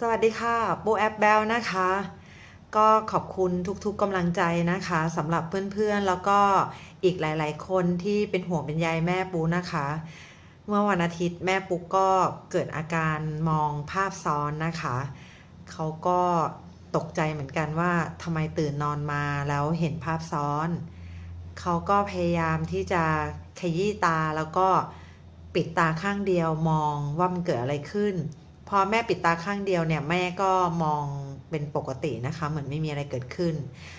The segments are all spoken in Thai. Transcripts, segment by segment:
สวัสดีค่ะโบแอปเบลนะคะ ก็ขอบคุณทุกๆกำลังใจนะคะสำหรับเพื่อนๆ แล้วก็อีกหลายๆ คนที่เป็นห่วงเป็นใยแม่ปูนะคะ เมื่อวันอาทิตย์แม่ปุ๊กก็เกิดอาการมองภาพซ้อนนะคะ เขาก็ตกใจเหมือนกันว่าทำไมตื่นนอนมาแล้วเห็นภาพซ้อน เขาก็พยายามที่จะขยี้ตาแล้วก็ปิดตาข้างเดียวมองว่ามันเกิดอะไรขึ้น พอแม่ปิดตาข้างเดียวเนี่ยแม่ก็มองเป็นปกตินะคะ เหมือนไม่มีอะไรเกิดขึ้น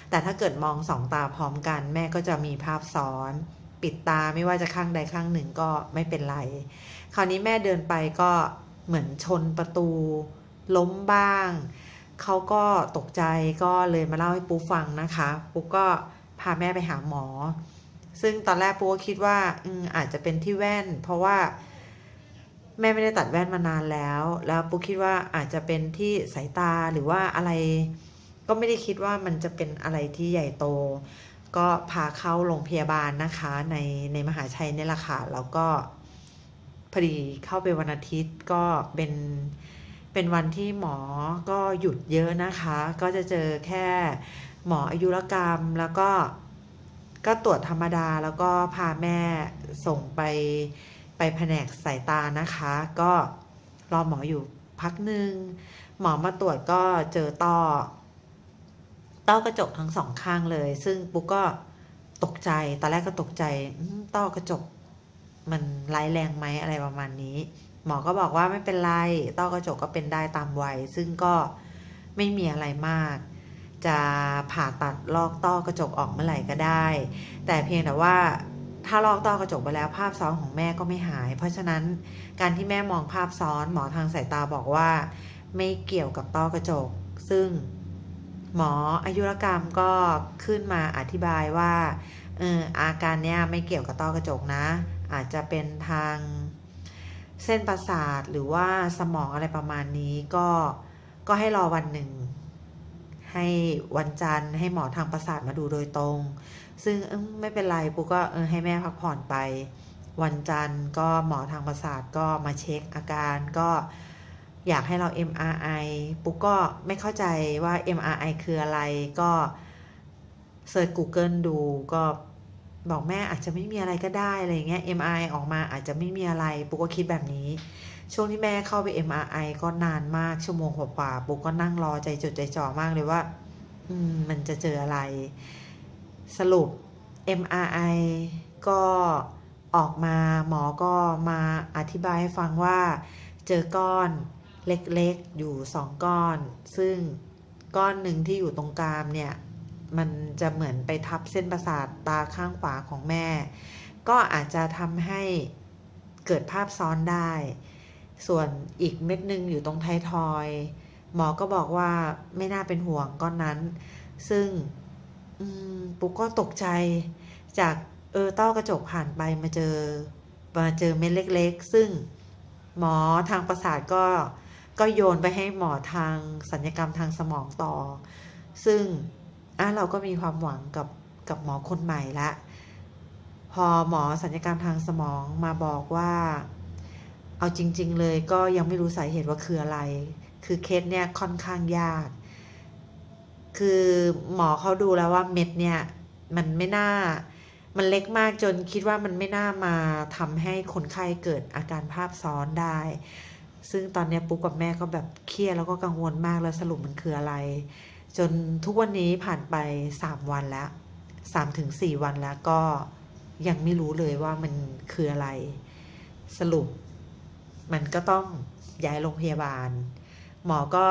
แต่ถ้าเกิดมองสองตาพร้อมกัน แม่ก็จะมีภาพซ้อน ปิดตาไม่ว่าจะข้างใดข้างหนึ่งก็ไม่เป็นไร คราวนี้แม่เดินไปก็เหมือนชนประตู ล้มบ้าง เขาก็ตกใจก็เลยมาเล่าให้ปูฟังนะคะ ปูก็พาแม่ไปหาหมอ ซึ่งตอนแรกปูก็คิดว่าอืมอาจจะเป็นที่แว่น เพราะว่า แม่ไม่ได้ตัดแว่นมานานแล้ว แล้วปูคิดว่าอาจจะเป็นที่สายตาหรือว่าอะไร ก็ไม่ได้คิดว่ามันจะเป็นอะไรที่ใหญ่โต ก็พาเข้าโรงพยาบาลนะคะในในมหาชัยนี่แหละค่ะแล้วก็พอดีเข้าไปวันอาทิตย์ก็เป็นเป็นวันที่หมอก็หยุดเยอะนะคะ ก็จะเจอแค่หมออายุรกรรมแล้วก็ก็ตรวจธรรมดาแล้วก็พาแม่ส่งไป ไปแผนกสายตานะคะ ก็รอหมออยู่พักหนึ่งหมอมาตรวจก็เจอต้อ ต้อกระจกทั้งสองข้างเลย ซึ่งปุ๊กก็ตกใจ ตอนแรกก็ตกใจต้อกระจก มันร้ายแรงไหมอะไรประมาณนี้ หมอก็บอกว่าไม่เป็นไร ต้อกระจกก็เป็นได้ตามวัย ซึ่งก็ไม่มีอะไรมาก จะผ่าตัดลอกต้อกระจกออกเมื่อไหร่ก็ได้ แต่เพียงแต่ว่า ถ้าลอกต้อกระจกไปแล้วภาพซ้อนของแม่ก็ไม่หาย เพราะฉะนั้นการที่แม่มองภาพซ้อนหมอทางสายตาบอกว่า ไม่เกี่ยวกับต้อกระจก ซึ่งหมออายุรกรรมก็ขึ้นมาอธิบายว่าเอออาการเนี้ยไม่เกี่ยวกับต้อกระจกนะ อาจจะเป็นทางเส้นประสาทหรือว่าสมองอะไรประมาณนี้ก็ก็ให้รอวันหนึ่ง ให้วันจันทร์ให้หมอทางประสาทมาดูโดยตรง ซึ่งไม่เป็นไรปุ๊กก็เออให้แม่พักผ่อนไป วันจันทร์ก็หมอทางประสาทก็มาเช็คอาการก็อยากให้เรา MRI ปุ๊กก็ไม่เข้าใจว่า MRI คืออะไรก็เซิร์ช Google ดูก็บอกแม่อาจจะไม่มีอะไรก็ได้อะไรเงี้ย MRI ออกมาอาจจะไม่มีอะไร ปุ๊กก็คิดแบบนี้ ช่วงที่แม่เข้าไป MRI ก็นานมากชั่วโมงกว่าปุ๊กก็นั่งรอใจจดใจจ่อมากเลยว่า อืมมันจะเจออะไร สรุป MRI ก็ออกมาหมอก็มาอธิบายให้ฟังว่าเจอก้อนเล็กๆอยู่สองก้อน ซึ่งก้อนหนึ่งที่อยู่ตรงกลางเนี่ย มันจะเหมือนไปทับเส้นประสาทตาข้างขวาของแม่ ก็อาจจะทำให้เกิดภาพซ้อนได้ ส่วนอีกเม็ดหนึ่งอยู่ตรงไททอย หมอก็บอกว่าไม่น่าเป็นห่วงก้อนนั้น ซึ่ง ปุ๊กก็ตกใจจากเออต้อกระจกผ่านไปมาเจอมาเจอเม็ดเล็ก ๆ ซึ่งหมอทางประสาทก็ก็โยนไปให้หมอทางสัญญกรรมทางสมองต่อ ซึ่งอะเราก็มีความหวังกับกับหมอคนใหม่ละ พอหมอสัญญกรรมทางสมองมาบอกว่า เอาจริง ๆ เลยก็ยังไม่รู้สาเหตุว่าคืออะไร คือเคสเนี่ยค่อนข้างยาก คือหมอเขาดูแล้วว่าเม็ดเนี่ยมันไม่น่า มันเล็กมากจนคิดว่ามันไม่น่ามาทำให้คนไข้เกิดอาการภาพซ้อนได้ ซึ่งตอนนี้ปุ๊กกับแม่ก็แบบเครียดแล้วก็กังวลมากแล้วสรุปมันคืออะไร จนทุกวันนี้ผ่านไปสามวันแล้วสามถึงสี่วันแล้วก็ยังไม่รู้เลยว่ามันคืออะไร สรุป มันก็ต้องย้ายโรงพยาบาล หมอก็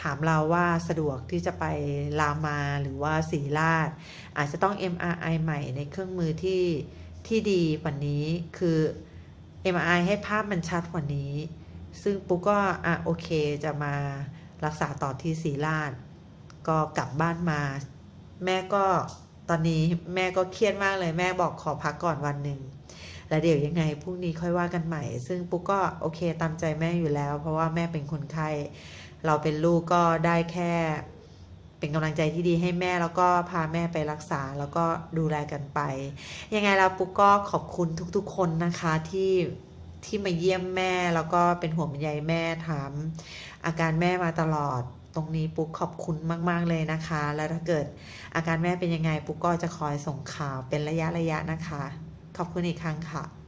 ถามเราว่าสะดวกที่จะไปรามาหรือว่าศรีราช อาจจะต้อง MRI ใหม่ในเครื่องมือที่ที่ดีกว่านี้คือ MRI ให้ภาพมันชัดกว่านี้ ซึ่งปุ๊กก็อะโอเคจะมารักษาต่อที่ศรีราช ก็กลับบ้านมา แม่ก็ตอนนี้แม่ก็เครียดมากเลยแม่บอกขอพักก่อนวันหนึ่งแล้วเดี๋ยวยังไงพรุ่งนี้ค่อยว่ากันใหม่ ซึ่งปุ๊กก็โอเคตามใจแม่อยู่แล้ว เพราะว่าแม่เป็นคนไข้ เราเป็นลูกก็ได้แค่เป็นกำลังใจที่ดีให้แม่แล้วก็พาแม่ไปรักษาแล้วก็ดูแลกันไป ยังไงเราปุ๊กก็ขอบคุณทุกๆคนนะคะที่ที่มาเยี่ยมแม่แล้วก็เป็นห่วงเป็นใยแม่ถาม อาการแม่มาตลอดตรงนี้ปุ๊กขอบคุณมาก ๆ เลยนะคะ แล้วถ้าเกิดอาการแม่เป็นยังไงปุ๊กก็จะคอยส่งข่าวเป็นระยะระยะนะคะ ขอบคุณอีกครั้งค่ะ